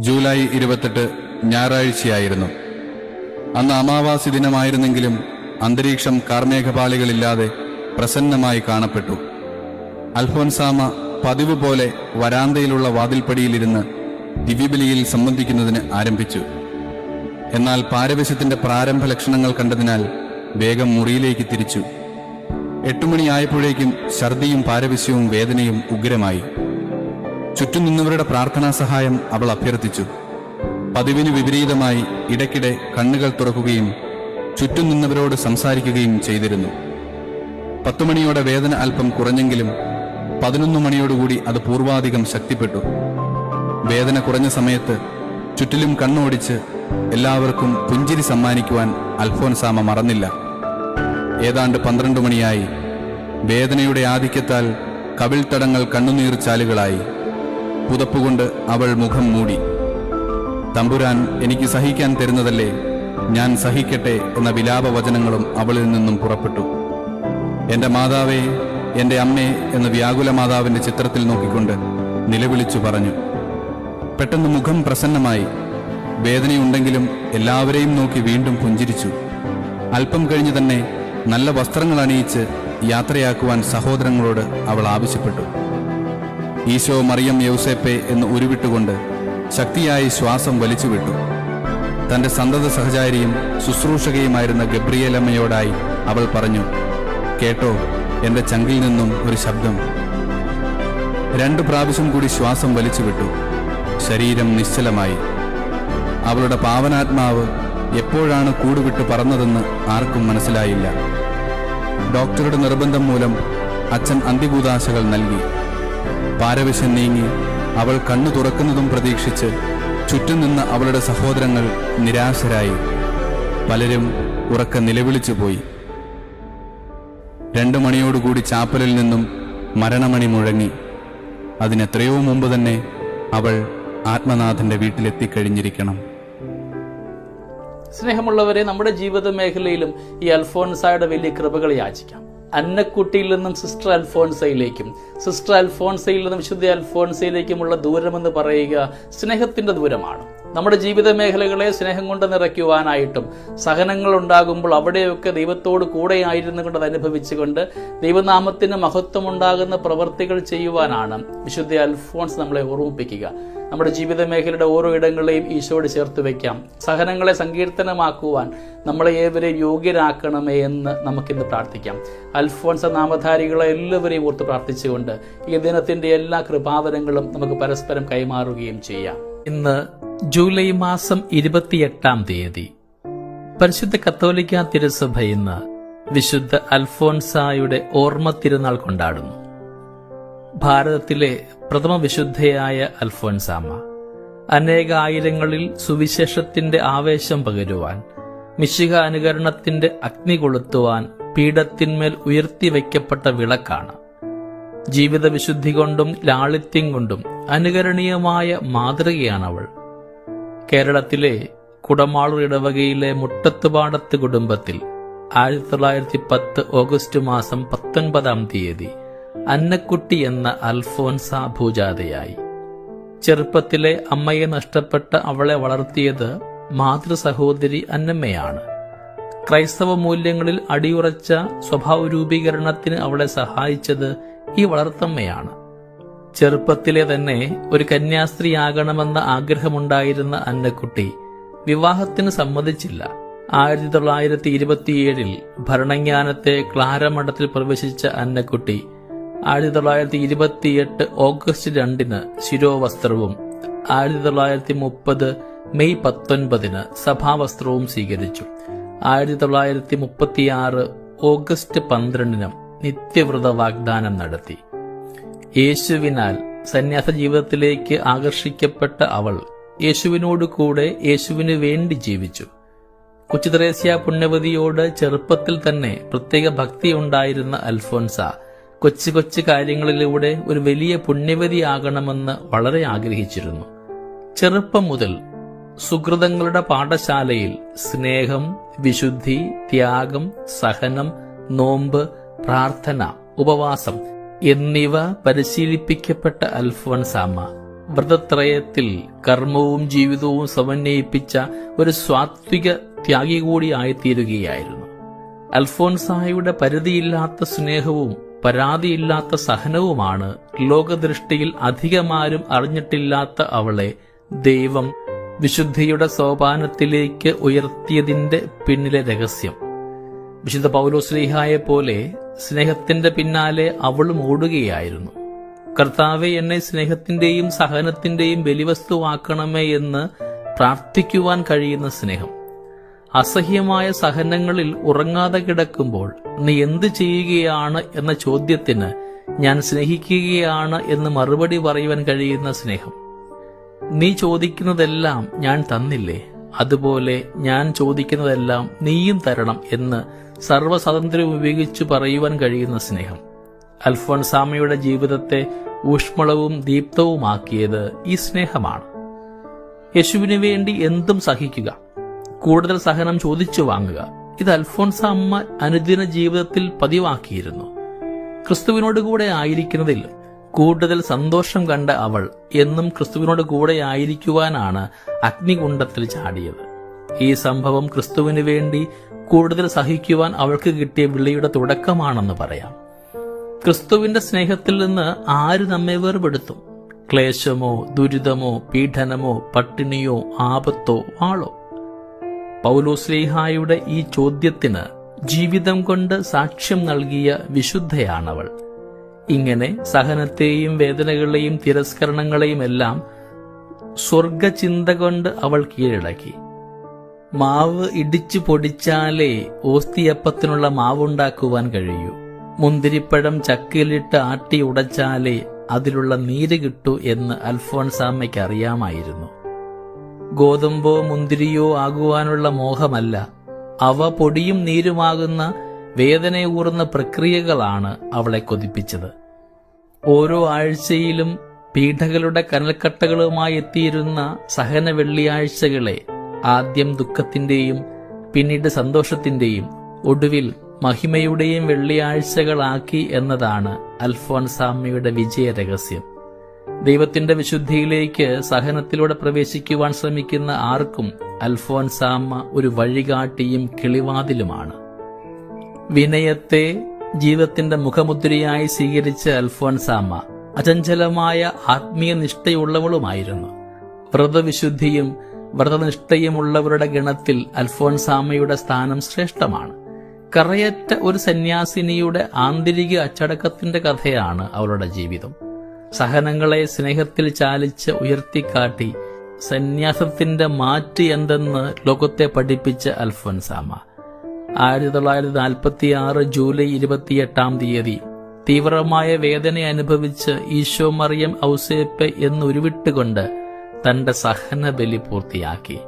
July ഇരുപത്തെട്ട് ഞായറാഴ്ചയായിരുന്നു. അന്ന് അമാവാസി ദിനമായിരുന്നെങ്കിലും അന്തരീക്ഷം കാർമേഘപാളികളില്ലാതെ പ്രസന്നമായി കാണപ്പെട്ടു. അൽഫോൻസാമ പതിവ് പോലെ വരാന്തയിലുള്ള വാതിൽപ്പടിയിലിരുന്ന് ദിവ്യബലിയിൽ സംബന്ധിക്കുന്നതിന് ആരംഭിച്ചു. എന്നാൽ പാരവശ്യത്തിന്റെ പ്രാരംഭ ലക്ഷണങ്ങൾ കണ്ടതിനാൽ വേഗം മുറിയിലേക്ക് തിരിച്ചു. എട്ടുമണിയായപ്പോഴേക്കും ഛർദിയും പാരവശ്യവും വേദനയും ഉഗ്രമായി. ചുറ്റും നിന്നവരുടെ പ്രാർത്ഥനാ സഹായം അവൾ അഭ്യർത്ഥിച്ചു. പതിവിന് വിപരീതമായി ഇടയ്ക്കിടെ കണ്ണുകൾ തുറക്കുകയും ചുറ്റും നിന്നവരോട് സംസാരിക്കുകയും ചെയ്തിരുന്നു. പത്തുമണിയോടെ വേദന അല്പം കുറഞ്ഞെങ്കിലും പതിനൊന്ന് മണിയോടുകൂടി അത് പൂർവാധികം ശക്തിപ്പെട്ടു. വേദന കുറഞ്ഞ സമയത്ത് ചുറ്റിലും കണ്ണോടിച്ച് എല്ലാവർക്കും പുഞ്ചിരി സമ്മാനിക്കുവാൻ അൽഫോൻസാമ മറന്നില്ല. ഏതാണ്ട് പന്ത്രണ്ട് മണിയായി. വേദനയുടെ ആധിക്യത്താൽ കവിൾത്തടങ്ങൾ കണ്ണുനീർ ചാലുകളായി. പുതപ്പുകൊണ്ട് അവൾ മുഖം മൂടി. തമ്പുരാൻ എനിക്ക് സഹിക്കാൻ തരുന്നതല്ലേ? ഞാൻ സഹിക്കട്ടെ എന്ന വിലാപവചനങ്ങളും അവളിൽ നിന്നും പുറപ്പെട്ടു. എന്റെ മാതാവേ എന്റെ അമ്മേ എന്ന വ്യാകുല മാതാവിന്റെ ചിത്രത്തിൽ നോക്കിക്കൊണ്ട് നിലവിളിച്ചു പറഞ്ഞു. പെട്ടെന്ന് മുഖം പ്രസന്നമായി. വേദനയുണ്ടെങ്കിലും എല്ലാവരെയും നോക്കി വീണ്ടും പുഞ്ചിരിച്ചു. അല്പം കഴിഞ്ഞു തന്നെ നല്ല വസ്ത്രങ്ങൾ അണിയിച്ച് യാത്രയാക്കുവാൻ സഹോദരങ്ങളോട് അവൾ ആവശ്യപ്പെട്ടു. ഈശോ മറിയം യൗസേപ്പെ എന്ന് ഉരുവിട്ടുകൊണ്ട് ശക്തിയായി ശ്വാസം വലിച്ചുവിട്ടു. തന്റെ സന്തത സഹചാരിയും ശുശ്രൂഷകയുമായിരുന്ന ഗബ്രിയേലമ്മയോടായി അവൾ പറഞ്ഞു കേട്ടോ എന്റെ ചങ്കിൽ നിന്നും ഒരു ശബ്ദം. രണ്ടു പ്രാവശ്യം കൂടി ശ്വാസം വലിച്ചുവിട്ടു. ശരീരം നിശ്ചലമായി. അവളുടെ പാവനാത്മാവ് എപ്പോഴാണ് കൂടുവിട്ട് പറന്നതെന്ന് ആർക്കും മനസ്സിലായില്ല. ഡോക്ടറുടെ നിർബന്ധം മൂലം അച്ഛൻ അന്തിഭൂതാശകൾ നൽകി. പാരവശ്യം നീങ്ങി അവൾ കണ്ണു തുറക്കുന്നതും പ്രതീക്ഷിച്ച് ചുറ്റും നിന്ന അവളുടെ സഹോദരങ്ങൾ നിരാശരായി. പലരും ഉറക്ക നിലവിളിച്ചു പോയി. രണ്ടു മണിയോടുകൂടി ചാപ്പലിൽ നിന്നും മരണമണി മുഴങ്ങി. അതിനെത്രയോ മുമ്പ് തന്നെ അവൾ ആത്മനാഥന്റെ വീട്ടിലെത്തിക്കഴിഞ്ഞിരിക്കണം. സ്നേഹമുള്ളവരെ നമ്മുടെ ജീവിത മേഖലയിലും ഈ അൽഫോൻസായുടെ വലിയ കൃപകൾ യാചിക്കാം അന്നക്കുട്ടിയിൽ നിന്നും സിസ്റ്റർ അൽഫോൺസയിലേക്കും സിസ്റ്റർ അൽഫോൺസയിൽ നിന്നും വിശുദ്ധ അൽഫോൻസയിലേക്കുമുള്ള ദൂരമെന്ന് പറയുക സ്നേഹത്തിന്റെ ദൂരമാണ്. നമ്മുടെ ജീവിത മേഖലകളെ സ്നേഹം കൊണ്ട് നിറയ്ക്കുവാനായിട്ടും സഹനങ്ങൾ ഉണ്ടാകുമ്പോൾ അവിടെയൊക്കെ ദൈവത്തോട് കൂടെയായിരുന്നു കൊണ്ട് അനുഭവിച്ചുകൊണ്ട് ദൈവനാമത്തിന് മഹത്വമുണ്ടാകുന്ന പ്രവൃത്തികൾ ചെയ്യുവാനാണ് വിശുദ്ധ അൽഫോൺസ് നമ്മളെ ഓർമ്മിപ്പിക്കുക. നമ്മുടെ ജീവിത മേഖലയുടെ ഓരോ ഇടങ്ങളെയും ഈശോയോട് ചേർത്ത് വയ്ക്കാം സഹനങ്ങളെ സങ്കീർത്തനമാക്കുവാൻ നമ്മളെ ഏവരെയും യോഗ്യരാക്കണമേ എന്ന് നമുക്കിന്ന് പ്രാർത്ഥിക്കാം. അൽഫോൺസ നാമധാരികളെ എല്ലാവരെയും ഓർത്ത് പ്രാർത്ഥിച്ചുകൊണ്ട് ഈ ദിനത്തിന്റെ എല്ലാ കൃപാവരങ്ങളും നമുക്ക് പരസ്പരം കൈമാറുകയും ചെയ്യാം. ഇന്ന് ജൂലൈ മാസം ഇരുപത്തിയെട്ടാം തീയതി പരിശുദ്ധ കത്തോലിക്ക തിരുസഭ ഇന്ന് വിശുദ്ധ അൽഫോൻസായുടെ ഓർമ്മ തിരുനാൾ കൊണ്ടാടുന്നു. ഭാരതത്തിലെ പ്രഥമ വിശുദ്ധയായ അൽഫോൻസാമ്മ അനേകായിരങ്ങളിൽ സുവിശേഷത്തിന്റെ ആവേശം പകരുവാൻ മിശിക അനുകരണത്തിന്റെ അഗ്നി കൊളുത്തുവാൻ പീഠത്തിന്മേൽ ഉയർത്തിവെക്കപ്പെട്ട വിളക്കാണ്. ജീവിത വിശുദ്ധി കൊണ്ടും ലാളിത്യം കൊണ്ടും അനുകരണീയമായ മാതൃകയാണവൾ. കേരളത്തിലെ കുടമാളൂർ ഇടവകയിലെ മുട്ടത്തുപാടത്ത് കുടുംബത്തിൽ ആയിരത്തി തൊള്ളായിരത്തി പത്ത് ഓഗസ്റ്റ് മാസം പത്തൊൻപതാം തീയതി അന്നക്കുട്ടി എന്ന അൽഫോൻസ ഭൂജാതയായി. ചെറുപ്പത്തിലെ അമ്മയെ നഷ്ടപ്പെട്ട അവളെ വളർത്തിയത് മാതൃ സഹോദരി അന്നമ്മയാണ്. ക്രൈസ്തവ മൂല്യങ്ങളിൽ അടിയുറച്ച സ്വഭാവ രൂപീകരണത്തിന് അവളെ സഹായിച്ചത് ഈ വളർത്തമ്മയാണ്. ചെറുപ്പത്തിലെ തന്നെ ഒരു കന്യാസ്ത്രീയാകണമെന്ന ആഗ്രഹമുണ്ടായിരുന്ന അന്നക്കുട്ടി വിവാഹത്തിന് സമ്മതിച്ചില്ല. ആയിരത്തി തൊള്ളായിരത്തി ഇരുപത്തിയേഴിൽ ഭരണജ്ഞാനത്തെ ക്ലാരമഠത്തിൽ പ്രവേശിച്ച അന്നക്കുട്ടി ആയിരത്തി തൊള്ളായിരത്തി ഇരുപത്തി എട്ട് ഓഗസ്റ്റ് രണ്ടിന് ശിരോവസ്ത്രവും ആയിരത്തി തൊള്ളായിരത്തി മുപ്പത് മെയ് പത്തൊൻപതിന് സഭാവസ്ത്രവും സ്വീകരിച്ചു. ആയിരത്തി തൊള്ളായിരത്തി മുപ്പത്തിയാറ് ഓഗസ്റ്റ് പന്ത്രണ്ടിനും നിത്യവ്രത വാഗ്ദാനം നടത്തി. യേശുവിനാൽ സന്യാസ ജീവിതത്തിലേക്ക് ആകർഷിക്കപ്പെട്ട അവൾ യേശുവിനോട് കൂടെ യേശുവിന് വേണ്ടി ജീവിച്ചു. കൊച്ചുത്രേസ്യ പുണ്യവതിയോട് ചെറുപ്പത്തിൽ തന്നെ പ്രത്യേക ഭക്തിയുണ്ടായിരുന്ന അൽഫോൻസ കൊച്ചു കൊച്ചു കാര്യങ്ങളിലൂടെ ഒരു വലിയ പുണ്യവതിയാകണമെന്ന് വളരെ ആഗ്രഹിച്ചിരുന്നു. ചെറുപ്പം മുതൽ സുഹൃതങ്ങളുടെ പാഠശാലയിൽ സ്നേഹം വിശുദ്ധി ത്യാഗം സഹനം നോമ്പ് പ്രാർത്ഥന ഉപവാസം എന്നിവ പരിശീലിപ്പിക്കപ്പെട്ട അൽഫോൻസാമ്മ വ്രതത്രയത്തിൽ കർമ്മവും ജീവിതവും സമന്വയിപ്പിച്ച ഒരു സ്വാത്വിക ത്യാഗി കൂടിയായിത്തീരുകയായിരുന്നു അൽഫോൻസായുടെ പരിധിയില്ലാത്ത സ്നേഹവും പരാതിയില്ലാത്ത സഹനവുമാണ് ലോകദൃഷ്ടിയിൽ അധികമാരും അറിഞ്ഞിട്ടില്ലാത്ത അവളെ ദൈവം വിശുദ്ധിയുടെ സോപാനത്തിലേക്ക് ഉയർത്തിയതിന്റെ പിന്നിലെ രഹസ്യം. വിശുദ്ധ പൗലോസ്ലീഹായെ പോലെ സ്നേഹത്തിന്റെ പിന്നാലെ അവളും ഓടുകയായിരുന്നു. കർത്താവെ എന്നെ സ്നേഹത്തിന്റെയും സഹനത്തിന്റെയും ബലിവസ്തുവാക്കണമേ എന്ന് പ്രാർത്ഥിക്കുവാൻ കഴിയുന്ന സ്നേഹം. അസഹ്യമായ സഹനങ്ങളിൽ ഉറങ്ങാതെ കിടക്കുമ്പോൾ നീ എന്ത് ചെയ്യുകയാണ് എന്ന ചോദ്യത്തിന് ഞാൻ സ്നേഹിക്കുകയാണ് എന്ന് മറുപടി പറയുവാൻ കഴിയുന്ന സ്നേഹം. നീ ചോദിക്കുന്നതെല്ലാം ഞാൻ തന്നില്ലേ? അതുപോലെ ഞാൻ ചോദിക്കുന്നതെല്ലാം നീയും തരണം എന്ന് സർവസ്വാതന്ത്ര്യം ഉപയോഗിച്ച് പറയുവാൻ കഴിയുന്ന സ്നേഹം. അൽഫോൺസാമയുടെ ജീവിതത്തെ ഊഷ്മളവും ദീപ്തവുമാക്കിയത് ഈ സ്നേഹമാണ്. യേശുവിനു വേണ്ടി എന്തും സഹിക്കുക. കൂടുതൽ സഹനം ചോദിച്ചു വാങ്ങുക. ഇത് അൽഫോൺസ അമ്മ അനുദിന ജീവിതത്തിൽ പതിവാക്കിയിരുന്നു. ക്രിസ്തുവിനോട് കൂടെ ആയിരിക്കുന്നതിൽ കൂടുതൽ സന്തോഷം കണ്ട അവൾ എന്നും ക്രിസ്തുവിനോട് കൂടെ ആയിരിക്കുവാനാണ് അഗ്നികുണ്ഡത്തിൽ ചാടിയത്. ഈ സംഭവം ക്രിസ്തുവിന് വേണ്ടി കൂടുതൽ സഹിക്കുവാൻ അവൾക്ക് കിട്ടിയ വിളിയുടെ തുടക്കമാണെന്ന് പറയാം. ക്രിസ്തുവിന്റെ സ്നേഹത്തിൽ നിന്ന് ആര് നമ്മെ വേർപെടുത്തും? ക്ലേശമോ ദുരിതമോ പീഡനമോ പട്ടിണിയോ ആപത്തോ വാളോ പൗലോസ്ലീഹായുടെ ഈ ചോദ്യത്തിന് ജീവിതം കൊണ്ട് സാക്ഷ്യം നൽകിയ വിശുദ്ധയാണവൾ. ഇങ്ങനെ സഹനത്തെയും വേദനകളെയും തിരസ്കരണങ്ങളെയും എല്ലാം സ്വർഗചിന്ത കൊണ്ട് അവൾ കീഴടക്കി മാവ് ഇടിച്ചു പൊടിച്ചാലേ ഓസ്തിയപ്പത്തിനുള്ള മാവുണ്ടാക്കുവാൻ കഴിയൂ. മുന്തിരിപ്പഴം ചക്കിലിട്ട് ആട്ടി ഉടച്ചാലേ അതിലുള്ള നീര് കിട്ടൂ എന്ന് അൽഫോൺസാമ്മയ്ക്ക് അറിയാമായിരുന്നു. ഗോതമ്പോ മുന്തിരിയോ ആകുവാനുള്ള മോഹമല്ല. അവ പൊടിയും നീരുമാകുന്ന വേദനയൂറുന്ന പ്രക്രിയകളാണ് അവളെ കൊതിപ്പിച്ചത്. ഓരോ ആഴ്ചയിലും പീഠകളുടെ കനൽക്കട്ടകളുമായി എത്തിയിരുന്ന സഹന വെള്ളിയാഴ്ചകളെ ആദ്യം ദുഃഖത്തിന്റെയും പിന്നീട് സന്തോഷത്തിന്റെയും ഒടുവിൽ മഹിമയുടെയും വെള്ളിയാഴ്ചകളാക്കി എന്നതാണ് അൽഫോൻസാമ്മയുടെ വിജയ രഹസ്യം ദൈവത്തിന്റെ വിശുദ്ധിയിലേക്ക് സഹനത്തിലൂടെ പ്രവേശിക്കുവാൻ ശ്രമിക്കുന്ന ആർക്കും അൽഫോൻസാമ്മ ഒരു വഴികാട്ടിയും കിളിവാതിലുമാണ്. വിനയത്തെ ജീവിതത്തിന്റെ മുഖമുദ്രയായി സ്വീകരിച്ച അൽഫോൻസാമ്മ അചഞ്ചലമായ ആത്മീയ നിഷ്ഠയുള്ളവളുമായിരുന്നു. വ്രതവിശുദ്ധിയും വ്രതനിഷ്ഠയുമുള്ളവരുടെ ഗണത്തിൽ അൽഫോൻസാമ്മയുടെ സ്ഥാനം ശ്രേഷ്ഠമാണ്. കറയറ്റ ഒരു സന്യാസിനിയുടെ ആന്തരിക അച്ചടക്കത്തിന്റെ കഥയാണ് അവളുടെ ജീവിതം. സഹനങ്ങളെ സ്നേഹത്തിൽ ചാലിച്ച് ഉയർത്തിക്കാട്ടി സന്യാസത്തിന്റെ മാറ്റ് എന്തെന്ന് ലോകത്തെ പഠിപ്പിച്ച അൽഫോൻസാമ. ആയിരത്തി തൊള്ളായിരത്തി നാൽപ്പത്തി ആറ് ജൂലൈ ഇരുപത്തിയെട്ടാം തീയതി തീവ്രമായ വേദന അനുഭവിച്ച് ഈശോ മറിയം ഔസേപ്പ് എന്നുരുവിട്ടുകൊണ്ട് തന്റെ സഹന ബലി പൂർത്തിയാക്കി.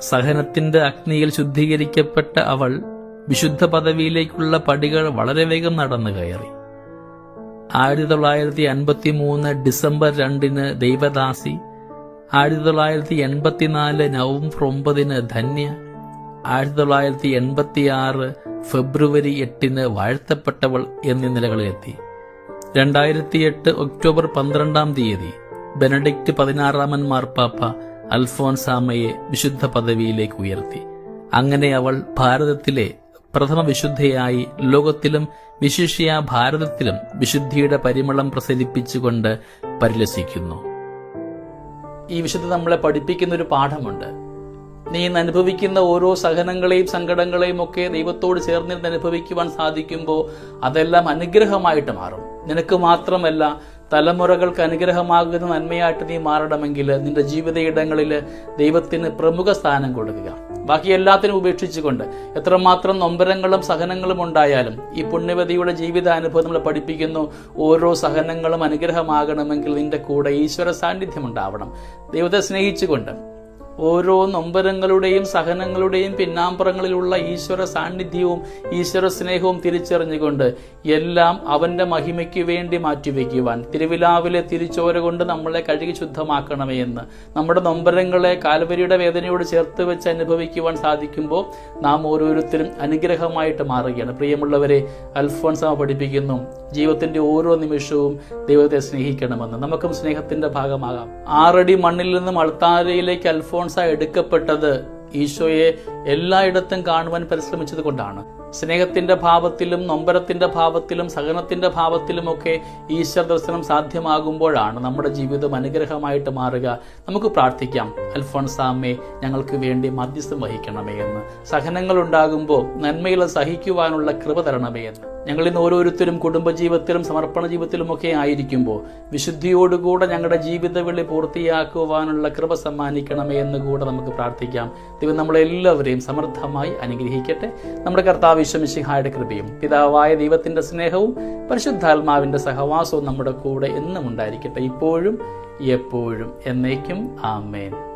സഹനത്തിന്റെ അഗ്നിയിൽ ശുദ്ധീകരിക്കപ്പെട്ട അവൾ വിശുദ്ധ പദവിയിലേക്കുള്ള പടികൾ വളരെ വേഗം നടന്നു കയറി. ആയിരത്തി തൊള്ളായിരത്തി അൻപത്തി മൂന്ന് ഡിസംബർ രണ്ടിന് ദൈവദാസി ആയിരത്തി തൊള്ളായിരത്തി എൺപത്തിനാല് നവംബർ ഒമ്പതിന് ധന്യ ആയിരത്തി തൊള്ളായിരത്തി എൺപത്തി ആറ് ഫെബ്രുവരി എട്ടിന് വാഴ്ത്തപ്പെട്ടവൾ എന്നീ നിലകളിലെത്തി. രണ്ടായിരത്തി എട്ട് ഒക്ടോബർ പന്ത്രണ്ടാം തീയതി ബെനഡിക്റ്റ് പതിനാറാമൻ മാർപ്പാപ്പ അൽഫോൻസാമയെ വിശുദ്ധ പദവിയിലേക്ക് ഉയർത്തി. അങ്ങനെ അവൾ ഭാരതത്തിലെ പ്രഥമ വിശുദ്ധയായി ലോകത്തിലും വിശിഷ്യ ഭാരതത്തിലും വിശുദ്ധിയുടെ പരിമളം പ്രസരിപ്പിച്ചുകൊണ്ട് പരിലസിക്കുന്നു. ഈ വിശുദ്ധ നമ്മളെ പഠിപ്പിക്കുന്ന ഒരു പാഠമുണ്ട്. നീ അനുഭവിക്കുന്ന ഓരോ സഹനങ്ങളെയും സങ്കടങ്ങളെയും ഒക്കെ ദൈവത്തോട് ചേർന്നിരുന്ന് അനുഭവിക്കുവാൻ സാധിക്കുമ്പോൾ അതെല്ലാം അനുഗ്രഹമായിട്ട് മാറും. നിനക്ക് മാത്രമല്ല തലമുറകൾക്ക് അനുഗ്രഹമാകുന്ന നന്മയായിട്ട് നീ മാറണമെങ്കിൽ നിന്റെ ജീവിത ഇടങ്ങളിൽ ദൈവത്തിന് പ്രമുഖ സ്ഥാനം കൊടുക്കുക. ബാക്കി എല്ലാത്തിനും ഉപേക്ഷിച്ചുകൊണ്ട് എത്രമാത്രം നൊമ്പരങ്ങളും സഹനങ്ങളും ഉണ്ടായാലും ഈ പുണ്യവതിയുടെ ജീവിതാനുഭവം നമ്മൾ പഠിപ്പിക്കുന്നു. ഓരോ സഹനങ്ങളും അനുഗ്രഹമാകണമെങ്കിൽ നിന്റെ കൂടെ ഈശ്വര സാന്നിധ്യം ഉണ്ടാവണം. ദൈവത്തെ സ്നേഹിച്ചുകൊണ്ട് ഓരോ നൊമ്പരങ്ങളുടെയും സഹനങ്ങളുടെയും പിന്നാമ്പുറങ്ങളിലുള്ള ഈശ്വര സാന്നിധ്യവും ഈശ്വര സ്നേഹവും തിരിച്ചറിഞ്ഞുകൊണ്ട് എല്ലാം അവന്റെ മഹിമയ്ക്ക് വേണ്ടി മാറ്റിവെക്കുവാൻ. തിരുവിലാവിലെ തിരിച്ചോര കൊണ്ട് നമ്മളെ കഴുകി ശുദ്ധമാക്കണമേ എന്ന്. നമ്മുടെ നൊമ്പരങ്ങളെ കാൽവരിയുടെ വേദനയോട് ചേർത്ത് വെച്ച് അനുഭവിക്കുവാൻ സാധിക്കുമ്പോൾ നാം ഓരോരുത്തരും അനുഗ്രഹമായിട്ട് മാറുകയാണ്. പ്രിയമുള്ളവരെ അൽഫോൺസ പഠിപ്പിക്കുന്നു. ജീവിതത്തിന്റെ ഓരോ നിമിഷവും ദൈവത്തെ സ്നേഹിക്കണമെന്ന്. നമുക്കും സ്നേഹത്തിന്റെ ഭാഗമാകാം. ആറടി മണ്ണിൽ നിന്നും അൾത്താരയിലേക്ക് അൽഫോൺസ എടുക്കപ്പെട്ടത് ഈശോയെ എല്ലായിടത്തും കാണുവാൻ പരിശ്രമിച്ചത് കൊണ്ടാണ്. സ്നേഹത്തിന്റെ ഭാവത്തിലും നൊമ്പരത്തിന്റെ ഭാവത്തിലും സഹനത്തിന്റെ ഭാവത്തിലുമൊക്കെ ഈശ്വര ദർശനം സാധ്യമാകുമ്പോഴാണ് നമ്മുടെ ജീവിതം അനുഗ്രഹമായിട്ട് മാറുക. നമുക്ക് പ്രാർത്ഥിക്കാം. അൽഫോൺസാമ്മേ ഞങ്ങൾക്ക് വേണ്ടി മധ്യസ്ഥം വഹിക്കണമേ എന്ന്. സഹനങ്ങൾ ഉണ്ടാകുമ്പോൾ നന്മയിൽ സഹിക്കുവാനുള്ള കൃപ തരണമേ എന്ന്. ഞങ്ങൾ ഓരോരുത്തരും കുടുംബജീവിതത്തിലും സമർപ്പണ ജീവിതത്തിലുമൊക്കെ ആയിരിക്കുമ്പോൾ വിശുദ്ധിയോടുകൂടെ ഞങ്ങളുടെ ജീവിത വിളി പൂർത്തിയാക്കുവാനുള്ള കൃപ സമ്മാനിക്കണമേ എന്ന് കൂടെ നമുക്ക് പ്രാർത്ഥിക്കാം. ദൈവം നമ്മളെല്ലാവരെയും സമൃദ്ധമായി അനുഗ്രഹിക്കട്ടെ. നമ്മുടെ കർത്താവ് വിശ്വമിശിഹായുടെ കൃപയും പിതാവായ ദൈവത്തിന്റെ സ്നേഹവും പരിശുദ്ധാത്മാവിന്റെ സഹവാസവും നമ്മുടെ കൂടെ എന്നും ഉണ്ടായിരിക്കട്ടെ ഇപ്പോഴും എപ്പോഴും എന്നേക്കും. ആമേൻ.